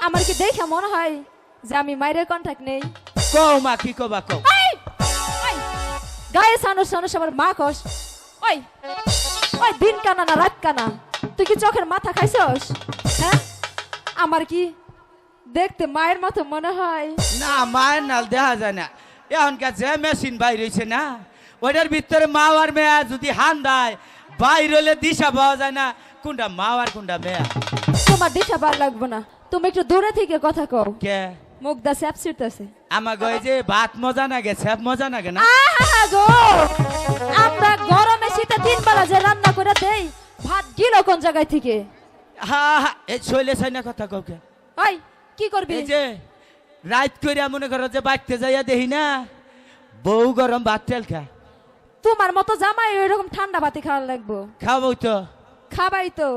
আমার কি দেখে মনে হয় যে আমি মায়ের কন্ট্যাক্ট নেই। কও মা কি কবা কও! গায়ে সানস সানস আমার মা কস। ওই ওই দিন কানা না রাত কানা? তুই কি চোখের মাথা খাইছস? হ্যাঁ? আমার কি দেখতে মায়ের মতো মনে হয়? না মায়ের নাল দেখা যায় না। এখনকার যে মেশিন বাইর হয়েছে না ওটার ভিতরে মা আর মেয়া যদি হান দেয় বাইর হলে দিশা পাওয়া যায় না। কোনটা মা আর কোনটা মেয়া? তোমার দিশা বার লাগবে না। তুমি একটু দূরে থেকে কথা কও। কে? মুখ দা স্যাপ ছিটতেছে। আমার গয়ে যে ভাত মজা না গে সব মজা না গে না? আহা গো! আমরা গরমে শীতে তিন বেলা যে রান্না করে দেই ভাত গিলো কোন জায়গায় থেকে? হা এই শৈলে চাই না কথা কে? ওই কি করবি? এই যে রাত করিয়া মনে করো যে বাড়তে যাইয়া দেখি না বউ গরম ভাত তেল খা। তোমার মতো জামাই ওইরকম ঠান্ডা ভাতি খাওয়া লাগবো। খাব তো। খাবাই তো।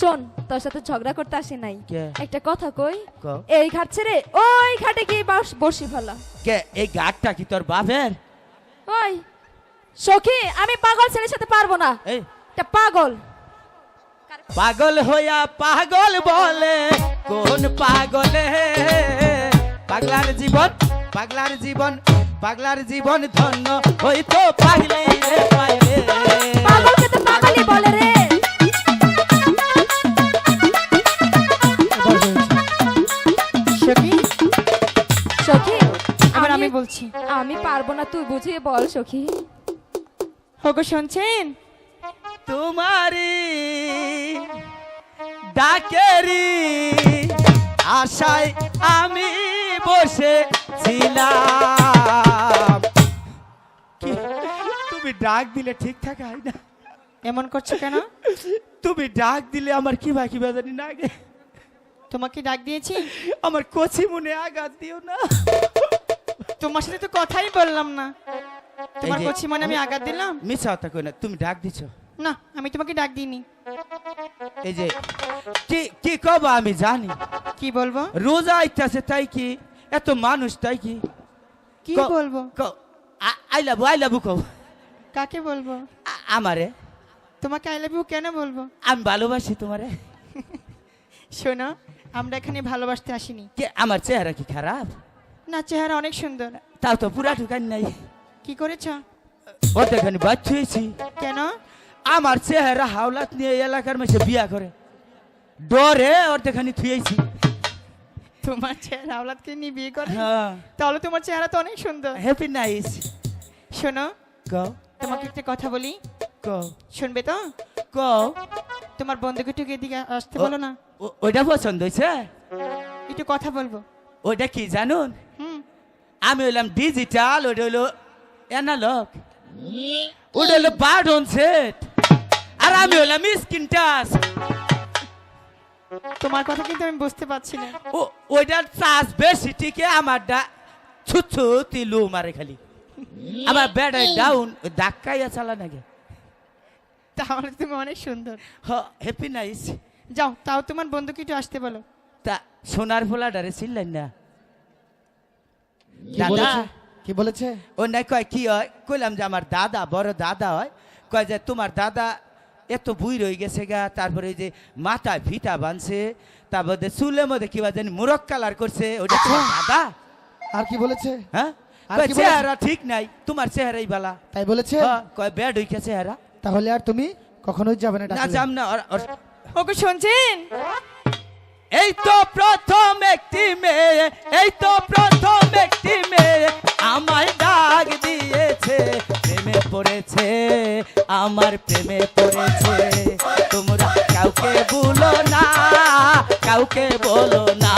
শোন তোর সাথে ঝগড়া করতে আসি নাই। একটা কথা কই এই ঘাট ছেড়ে ওই ঘাটে গিয়ে বাস ফেলা কে? এই গাঠটা কি তোর বাপের? ওই সখী আমি পাগল ছেলের সাথে পারব না। এটা পাগল। পাগল হইয়া পাগল বলে কোন পাগলে? পাগলার জীবন পাগলার জীবন পাগলার জীবন ধন্য হইতো পাইলে তুই বুঝিয়ে বল সখী। হোগো শুনছেন? তোমারি ডাকেরি আশায় আমি বসে ছিলাম। তুমি ডাক দিলে ঠিকঠাক হয় না? এমন করছ কেন? তুমি ডাক দিলে আমার কি বাকি বেদানি না গে। তোমাকে ডাক দিয়েছি? আমার কচি মনে আঘাত দিও না। তোমার সাথে তো কথাই বললাম না। তোমার কচি মনে আমি আঘাত দিলাম? মিছা কথা কই না তুমি ডাক দিছো। না আমি তোমাকে ডাক দিইনি। এই যে কি কি কবা আমি জানি। কি বলব? রোজা আইতাছে তাই কি? এত মানুষ তাই কি? কি বলব? আই লাভ আই লাভ কও। কাকে বলব? আমারে। তোমাকে আই লাভ ইউ কেন বলব? আমি ভালোবাসি তোমারে। শোনো আমরা এখানে ভালোবাসতে আসিনি। কে আমার চেহারা কি খারাপ? না চেহারা অনেক সুন্দর। তাও তো পুরা ঢুকান নাই। কি করেছ? অর্ধেখানি বাচ্চা হয়েছি কেন? আমার চেহারা হাওলাত নিয়ে এলাকার মেসে বিয়া করে। ডরে অর্ধেখানি থুয়েছি। তোমার চেহারা আওলাদকে নিয়ে বিয়ে করে? হ্যাঁ। তাহলে তোমার চেহারা তো অনেক সুন্দর। হ্যাপি নাইস শোনো কও তোমাকে একটা কথা বলি। কও শুনবে তো? কও তোমার বন্ধুকে একটু এদিকে আসতে বলো না। ও- ওইটা পছন্দ হয়েছে? একটু কথা বলব। ওইটা কি জানুন? আমি হইলাম ডিজিটাল ওটা হইল অ্যানালগ ওটা হলো বার্ডন সেট আর আমি হইলাম স্ক্রিন টাচ তোমার কথা কিন্তু আমি বুঝতে পারছি না। ও ওইটার চার্জ বেশি ঠিকই আমারটা ছুচ্ছু তিলু মারে খালি। আমার ব্যাটারি ডাউন ধাক্কাইয়া চালা নাকি তাহলে তুমি অনেক সুন্দর। হ হ্যাপি নাইস যাও তাও তোমার বন্ধুকে একটু আসতে বলো। তা সোনার ফোলাডারে চিনলেন না। দাদা। কি বলেছে? ও নাই কয় কি হয়? কইলাম যে আমার দাদা বড় দাদা হয়। কয় যে তোমার দাদা এত বুই রয়ে গেছে গা। তারপরে ওই যে মাথায় ভিটা বানছে তারপরে চুলের মধ্যে কিবা জানি মুরক কালার করছে। ওটা তোমার দাদা? আর কি বলেছে? হ্যাঁ? আর কয় কি বলেছে? চেহারা ঠিক নাই। তোমার চেহারাই বালা। তাই বলেছে? কয় ব্যাড হইকে চেহারা। তাহলে আর তুমি কখনোই যাবে না না। যাম না। ওকে শুনছেন? এই তো প্রথম একটি মেয়ে এই তো প্রথম একটি মেয়ে আমায় ডাক দিয়েছে প্রেমে পড়েছে আমার প্রেমে পড়েছে। তোমরা কাউকে বলো না কাউকে বলো না।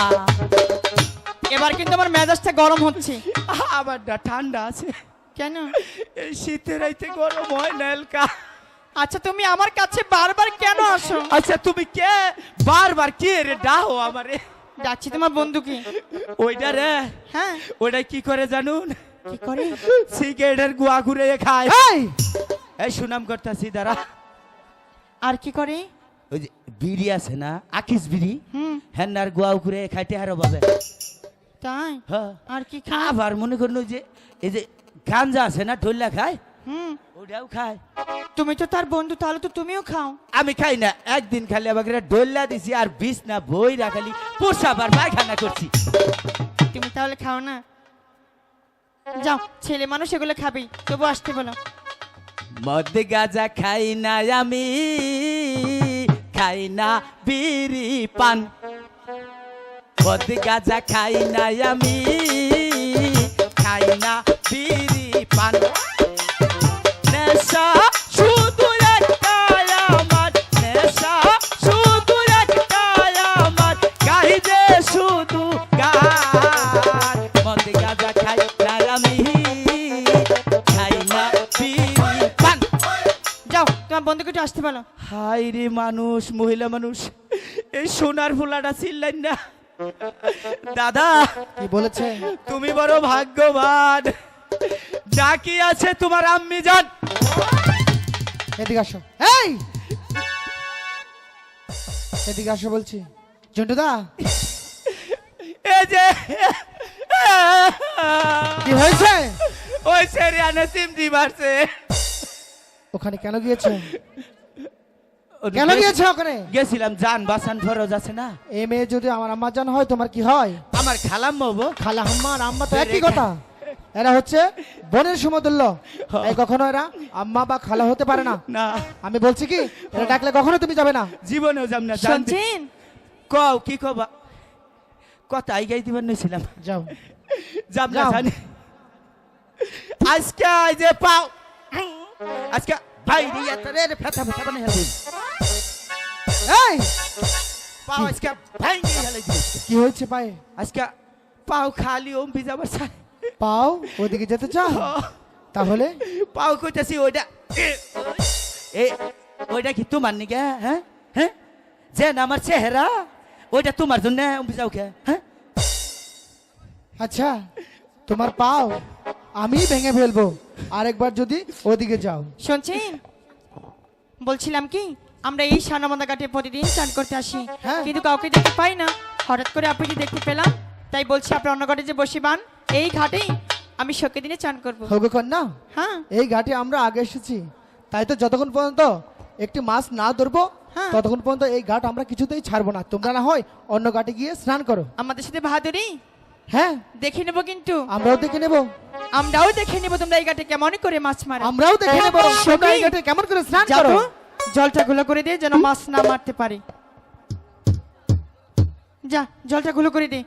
এবার কিন্তু আমার মেজাজটা গরম হচ্ছে। আমারটা ঠান্ডা আছে। কেন? এই শীতের রাইতে গরম হয় না এলকা। আচ্ছা তুমি আমার কাছে বারবার কেন আসো? আচ্ছা তুমি কে? বারবার কে রে? ডাও আমারে। ডাকছি তোমার বন্ধুকে। ওইটা রে। হ্যাঁ। ওইটা কি করে জানুন? কি করে? সিগারেটের গুয়া ঘুরে খায়। এই! এই সুনাম করতাছি দাঁড়া। আর কি করে? ওই যে বিড়ি আছে না? আকিস বিড়ি? হুম। হেন্নার গুয়া ঘুরে খাইতে হারো পাবে তাই? হ্যাঁ। আর কি খায়? আবার মনে করুন যে এই যে গাঞ্জা আছে না ঢোল্লা খায় হুম। ওটাও খায়। তুমি তো তার বন্ধু তাহলে তো তুমিও খাও। আমি খাই না একদিন খালি আমাকে ডোল্লা দিছি আর বিষ না বই রাখালি পোষা আর পায়খানা করছি। তুমি তাহলে খাও না? যাও ছেলে মানুষ এগুলো খাবেই তবু আসতে বলো। মদ গাজা খাই না আমি খাই না বিড়ি পান। মদ গাজা খাই না আমি খাই না বিড়ি পান। হাই রে মানুষ মহিলা মানুষ এই সোনার ফুলাটা ছিললেন না। দাদা কি বলেছে? তুমি বড় ভাগ্যবান। যা কি আছে তোমার আম্মি জান। এদিকে আসো। এই! এদিকে আসো বলছি। জন্টুদা। এই যে কি হয়েছে? ওই সেরিয়ানে সিমটি মারছে। ওখানে কেন গিয়েছো? কেন গিয়েছো ওখানে? গেছিলাম জান বাসান ফরজ আছে না। এই মেয়ে যদি আমার আম্মা জান হয় তোমার কি হয়? আমার খালাম মবো খালা আম্মা আর আম্মা তো একই কথা। এরা হচ্ছে বোনের সমতুল্য এই কখনো এরা আম্মা বা খালা হতে পারে না। না। আমি বলছি কি এরা ডাকলে কখনো তুমি যাবে না। জীবনেও যাম না শুনছেন কও কি কবা কথা আইগাই দিবার নইছিলাম। যাও। যাব না জানি আজকে এই যে পাও। আজকে ভাই রিয়া তারে রে ফেতা ফেতা বানাই হেলবি এই! পাও আজকে নিয়ে হেলাই দিবি কি হয়েছে পায়ে? আজকে পাও খালি ওম বিজাবার চাই পাও ওদিকে যেতে চাও? তাহলে? পাও কইতাছি ওইটা এ ওইটা কি তোমার নিকে হ্যাঁ? হ্যাঁ? যে না আমার চেহারা ওইটা তোমার জন্য ওম বিজাও কে হ্যাঁ? আচ্ছা তোমার পাও আমি ভেঙে ফেলব। আরেকবার যদি ওদিকে যাও। শুনছেন বলছিলাম কি? আমরা এই সানামাদা ঘাটে প্রতিদিন চান করতে আসি। হ্যাঁ। কিন্তু কাউকে দেখতে পাই না। হঠাৎ করে আপনাকে দেখতে পেলাম। তাই বলছি আপনার অন্য ঘাটে যে বসিবান এই ঘাটেই আমি শোকে দিনে চান করব। হবে না হ্যাঁ। এই ঘাটে আমরা আগে এসেছি। তাই তো যতক্ষণ পর্যন্ত একটি মাছ না ধরবো হ্যাঁ। ততক্ষণ পর্যন্ত এই ঘাট আমরা কিছুতেই ছাড়বো না। তোমরা না হয় অন্য ঘাটে গিয়ে স্নান করো। আমাদের সাথে বাহাদুরি? হ্যাঁ। দেখে নেব কিন্তু। আমরাও দেখে নেব। আমরাও দেখে নেব তোমরা এই ঘাটে কেমন করে মাছ মারো। আমরাও দেখে নেব। হ্যাঁ, তোমরা এই ঘাটে কেমন করে স্নান করো। জলটা গুলো করে দিয়ে যেন মাছ না মারতে পারে। যা জলটা গুলো করে দে।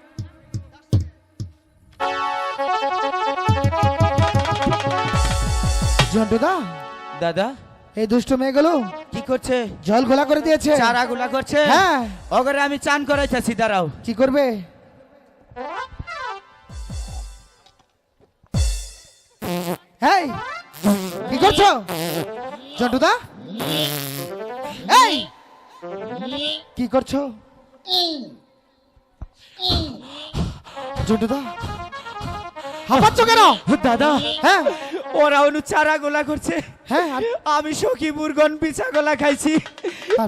জন্টুদা দাদা। এই দুষ্ট মেয়েগুলো কি করছে? জল ঘোলা করে দিয়েছে। চারা গুলা করছে? হ্যাঁ। ওগরে আমি চান করাইতেছি দাঁড়াও। কি করবে? এই কি করছ? জন্টুদা? এই! কি করছ? জন্টুদা হাঁপাচ্ছ কেন? দাদা। হ্যাঁ। ওরা অনু চারা গোলা করছে। হ্যাঁ আর- আমি সখী মুরগন পিছা গোলা খাইছি?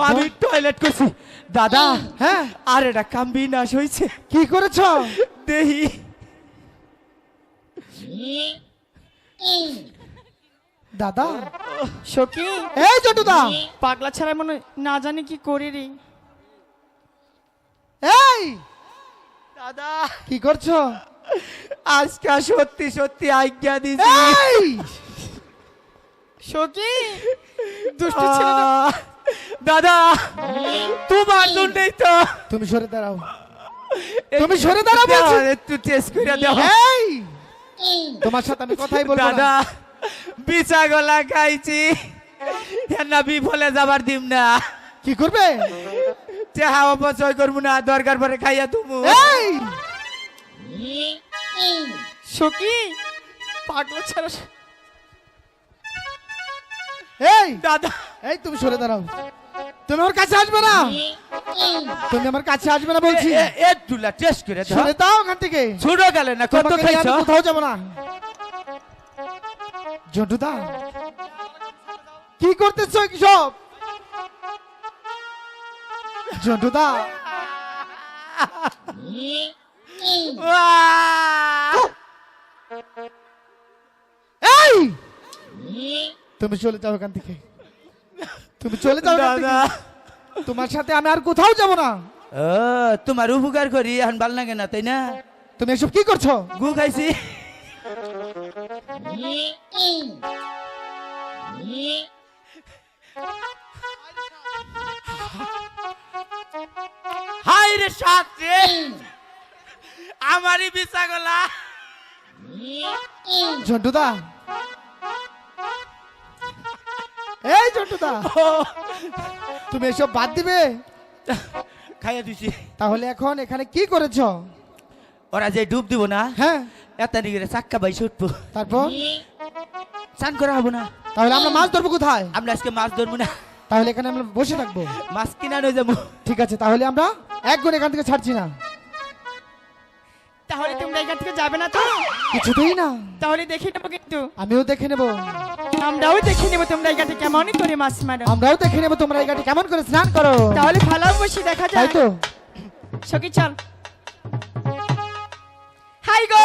আমি টয়লেট করছি। দাদা হ্যাঁ। আর এটা কাম বিনাশ হয়েছে কি করেছ? দেহি। দাদা? সখী? এই জন্টুদা পাগলা ছাড়া মনে না জানি কি করে রে। এই! দাদা! কি করছ? আজকে সত্যি সত্যি আজ্ঞা দিছি সখী? দুষ্টু দাদা তোমার জন্যই তো। তুমি সরে দাঁড়াও। তুমি সরে দাঁড়াও বলছি। একটু টেস্ট করে দাও। এই! তোমার সাথে আমি কথাই বলব দাদা বিচা গলা খাইছি। না বিফলে যাবার দিম না। কি করবে? চেহা অপচয় করব না দরকার পরে খাইয়া তুমু। সখী পাগলা ছাড়া এই! দাদা। এই তুমি সরে দাঁড়াও। তুমি আমার কাছে আসবে না? তুমি আমার কাছে আসবে না বলছি। একটু টেস্ট করে সরে দাও ওখান থেকে। ছোট গেলে না কত খাইছো? কোথাও যাব না। জন্টুদা কি করতেছ কি সব জন্টুদা। এই! তুমি চলে যাও এখান থেকে। তুমি চলে যাও দাদা। তোমার সাথে আমি আর কোথাও যাব না। ও তোমার উপকার করি এখন ভালো লাগে না তাই না? তুমি এসব কি করছ? গু খাইছি। হাই রে সাত রে আমারই বিচা গলা ঝন্টুদা। এই ঝন্টুদা। তুমি এসব বাদ দিবে? খাইয়া দিছি। তাহলে এখন এখানে কি করেছ? ওরা যে ডুব দিব না হ্যাঁ। এত চাক্কা ভাই ছুটবো তারপর? চান করা হব না। তাহলে আমরা মাছ ধরবো কোথায়? আমরা আজকে মাছ ধরবো না। তাহলে এখানে আমরা বসে থাকব। মাছ কিনা যাব। ঠিক আছে তাহলে আমরা এখান থেকে ছাড়ছি না। তাহলে এখান থেকে যাবে না তো? কিছুতেই না। তাহলে দেখে নেব কিন্তু। আমিও দেখে নেব। আমরাও দেখে নেব তোমরা এই ঘাটে কেমন করে মাছ মারো। আমরাও দেখে নেব তোমরা এই কেমন করে স্নান করো। তাহলে ভালো বসে দেখা যায় তো। চল। হাই গো!